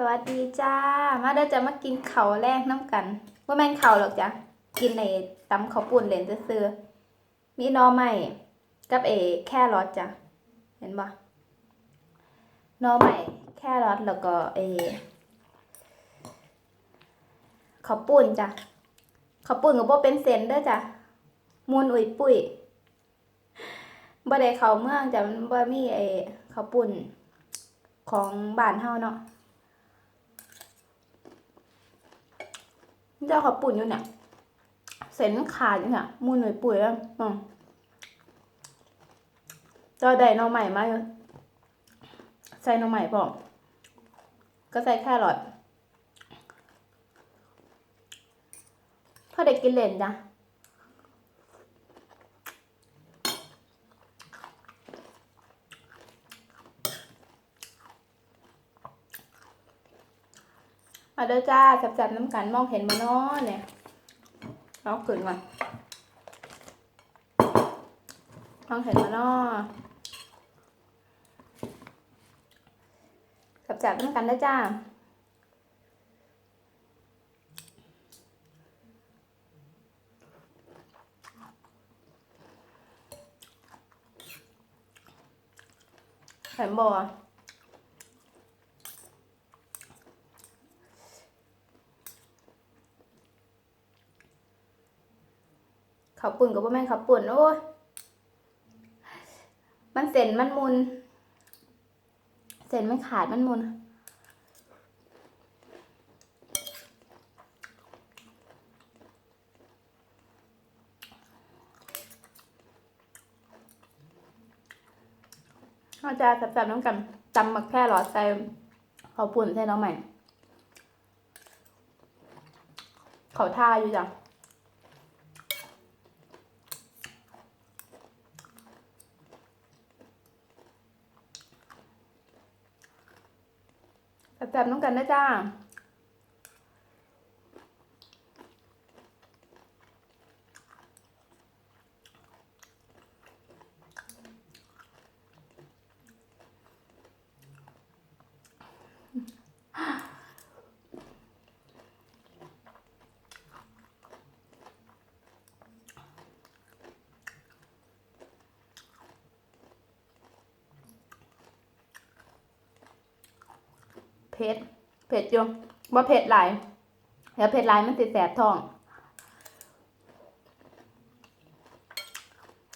สวัสดีจ้า มาเด้อจะมากินเขาแรกน้ำกัน ว่าแม่นข้าหรอกจ้ะ กินในตำข้าวปุ่นเหลนซื่อมีหนอใหม่กับเอแค่รอทจ้ะ เห็นปะหนอใหม่แค่รอทแล้วก็เอข้าวปุ่นจ้ะข้าวปุ่นก็บ่เป็นเส้นเด้อจ้ะ มูนอุยปุ้ยบ่ได้เขาเมืองจ้ะมันบ่มีไอ้ข้าวปุ่นของบ้านเฮาเนาะ เจ้าเขาปุ่นอยู่เนี่ย เส้นขาดอยู่เนี่ยมูนหน่วยปุ๋ยแล้วอืมเจ้าได้นอใหม่มาอยู่ใส่นอใหม่พอกก็ใส่แค่รอทพอได้กินเล่นจ้ะ มาเด้อจ้าจับๆน้ำกันมองเห็นมาน้อเนี่ยเอาขึ้นก่อนมองเห็นมาน้อจับๆน้ำกันเด้อจ้าเห็นบ่อ ข้าวปุ่นกับพ่อแม่นข้าวปุ่นโอ้ยมันเส้นมันมุนเส้นมันขาดมันมุนเราจะจับๆน้ำกันตำมักแค่หลอดใส่ข้าวปุ่นใส่น้องใหม่ เขาท่าอยู่จ้ะ จับๆน้ำกันนะจ้า เผ็ดเผ็ดอยู่บ่เผ็ดหลายเดี๋ยวเผ็ดหลายมันติแสบท้อง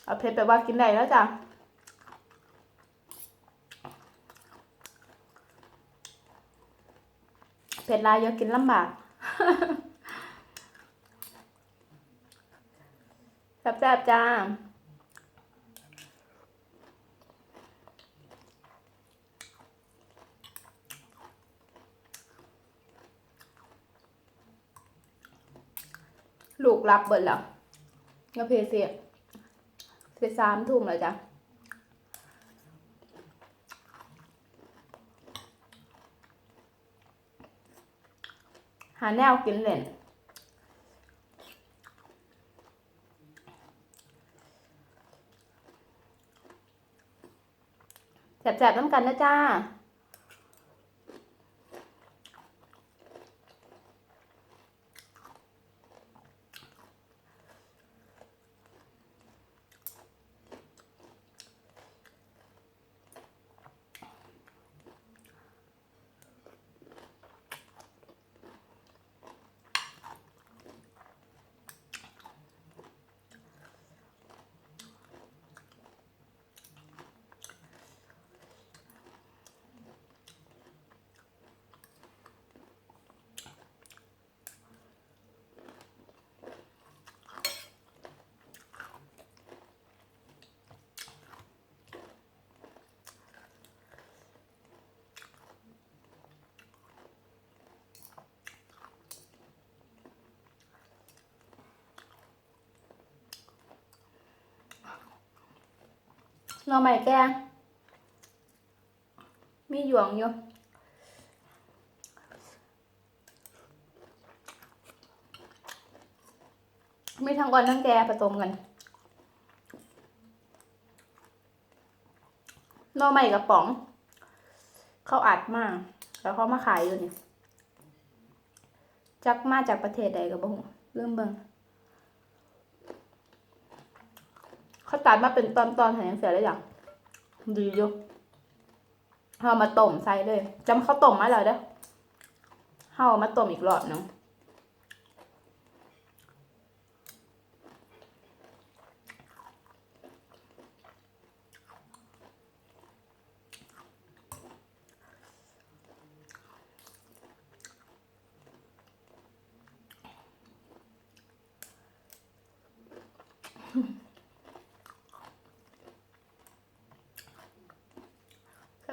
เอาเผ็ดแบบว่ากินได้แล้วจ้ะเผ็ดลายเยอะกินลำบากแซ่บๆจ้า ลูกรับเบิดแล้วก็เพเสียเสียสามทุ่มแล้วจ้ะหาแนวกินเล่นแสบๆน้ำกันนะจ้า หน่อใหม่แกงมีหยวงอยู่มีทั้งอ่อนทั้งแกผสมกันหน่อใหม่กับป๋อง เขาอัดมาก แล้วเขามาขายอยู่นี่จักมาจากประเทศใดก็บ่ฮู้เริ่มเบิ่ง เขาตัดมาเป็นตอนๆให้งเสียได้อย่างดีอยู่เอามาต้มใส่เลยจำเขาต้มมาแล้วเด้อเอามาต้มอีกรอบนึง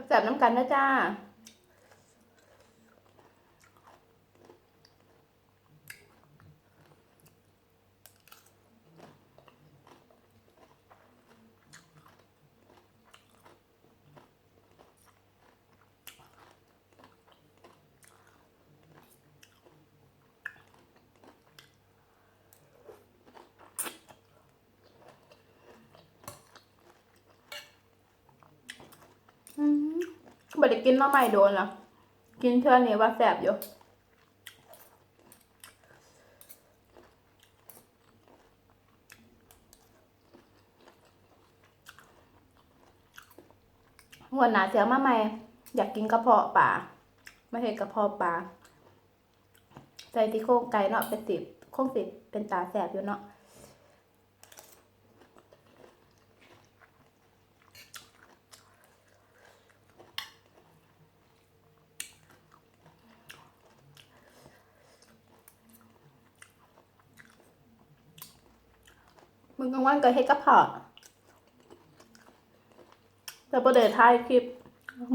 แซ่บน้ำกันนะจ้า อืม บ่ได้กินหน้อใหม่โดนหรอกินเท่านี้ว่าแสบอยู่หัวหนาเสียมาใหม่ อยากกินกระเพาะปลาไม่เห็นกระเพาะปลาใส่ที่โครงไก่เนาะเป็นติบโครงติบเป็นตาแสบอยู่เนาะ มึงกลางวันก็เฮ็ดกับข้าวแต่บ่ได้ถ่ายคลิป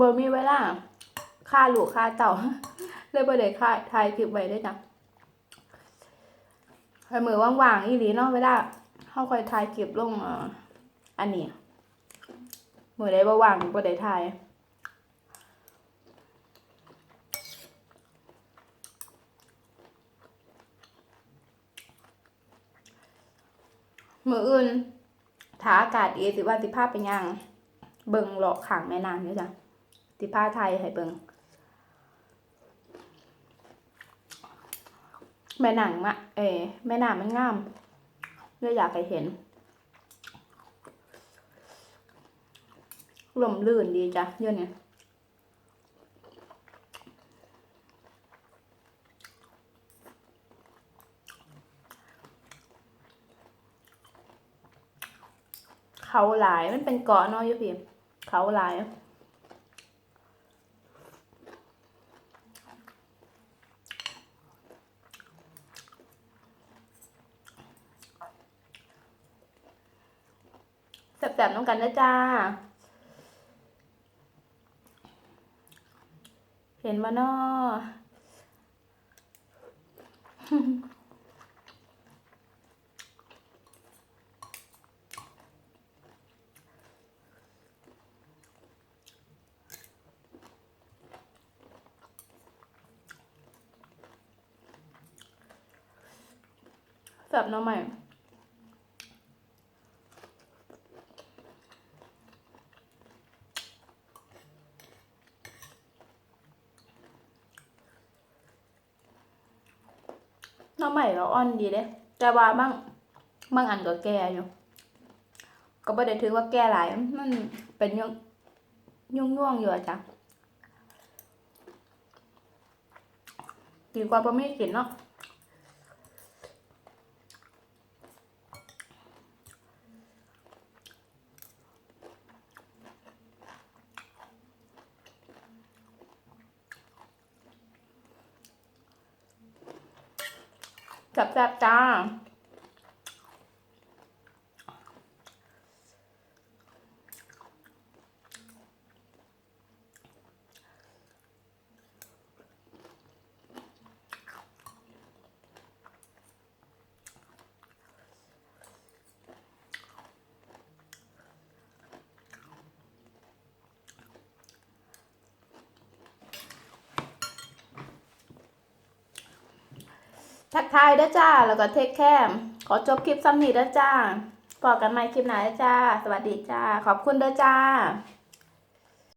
บ่มีเวลาค่าลูกค่าเต่าเลยบ่ได้ค่าถ่ายคลิปไว้เด้วยจ้ะให้มือว่างๆอีหลีเนาะเวลาเฮาค่อยถ่ายคลิปลงอ่ออันนี้มือใดบ่ว่างบ่ได้ถ่าย มืออื่นถ้าอากาศดีสิว่าสิพาไปย่างเบิงเลาะขางแม่น้ำนี่จ้ะสิพาไทยให้เบิงแม่หนังมะเอแม่น้ำมันงามเลยอยากให้เห็นลมลื่นดีจ้ะเยอะเนี่ย เขาหลายมันเป็นเกาะนาะอยูพี่เขาหลายแซ่บๆน้องกันนะจ้า เห็นมาเนาะ แซ่บเนาะใหม่น้องใหม่เราอ่อนดีเด้แต่ว่าบางบางอันก็แก่อยู่ก็ไม่ได้ถือว่าแก่หลายมันเป็นยุ่งยุ่งง่วงอยู่อะจ้ะดีกว่าบ่ไม่กินเนาะแซ่บๆจ้า ทักทายเด้อจ้า แล้วก็เทคแคมขอจบคลิปซ้ำนี้เด้อจ้าพอกันใหม่คลิปหน้าเด้อจ้า สวัสดีจ้า ขอบคุณเด้อจ้า